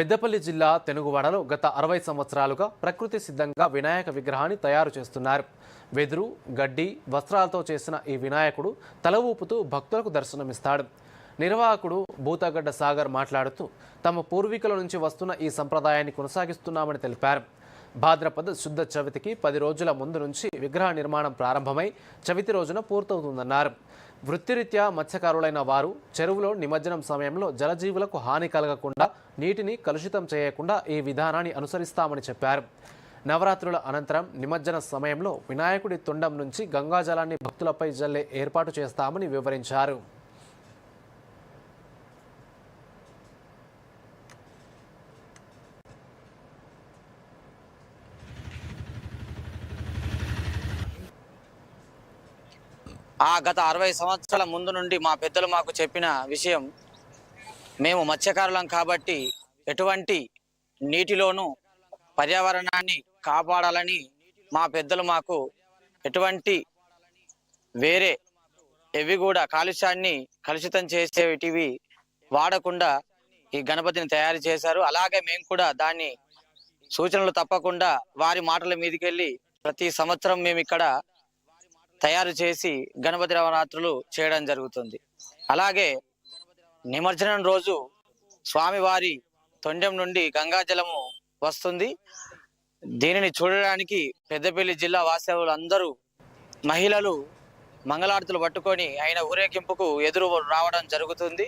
పెద్దపల్లి జిల్లా తెనుగువాడలో గత అరవై సంవత్సరాలుగా ప్రకృతి సిద్ధంగా వినాయక విగ్రహాన్ని తయారు చేస్తున్నారు. వెదురు గడ్డి వస్త్రాలతో చేసిన ఈ వినాయకుడు తల ఊపుతూ భక్తులకు దర్శనమిస్తాడు. నిర్వాహకుడు భూతగడ్డ సాగర్ మాట్లాడుతూ తమ పూర్వీకుల నుంచి వస్తున్న ఈ సంప్రదాయాన్ని కొనసాగిస్తున్నామని తెలిపారు. భాద్రపద శుద్ధ చవితికి పది రోజుల ముందు నుంచి విగ్రహ నిర్మాణం ప్రారంభమై చవితి రోజున పూర్తవుతుందన్నారు. వృత్తిరీత్యా మత్స్యకారులైన వారు చెరువులో నిమజ్జనం సమయంలో జలజీవులకు హాని కలగకుండా నీటిని కలుషితం చేయకుండా ఈ విధానాన్ని అనుసరిస్తామని చెప్పారు. నవరాత్రుల అనంతరం నిమజ్జన సమయంలో వినాయకుడి తొండం నుంచి గంగాజలాన్ని భక్తులపై జల్లే ఏర్పాటు చేస్తామని వివరించారు. ఆ గత అరవై సంవత్సరాల ముందు నుండి మా పెద్దలు మాకు చెప్పిన విషయం మేము మత్స్యకారులం కాబట్టి ఎటువంటి నీటిలోనూ పర్యావరణాన్ని కాపాడాలని మా పెద్దలు మాకు ఎటువంటి వేరే ఎవి కూడా కాలుష్యాన్ని కలుషితం చేసేటివి వాడకుండా ఈ గణపతిని తయారు చేశారు. అలాగే మేము కూడా దాన్ని సూచనలు తప్పకుండా వారి మాటల మీదకెళ్ళి ప్రతి సంవత్సరం మేము ఇక్కడ తయారు చేసి గణపతి నవరాత్రులు చేయడం జరుగుతుంది. అలాగే నిమజ్జనం రోజు స్వామివారి తొండెం నుండి గంగాజలము వస్తుంది. దీనిని చూడడానికి పెద్దపల్లి జిల్లా వాస్తవులు అందరూ మహిళలు మంగళారతులు పట్టుకొని ఆయన ఊరేగింపుకు ఎదురు రావడం జరుగుతుంది.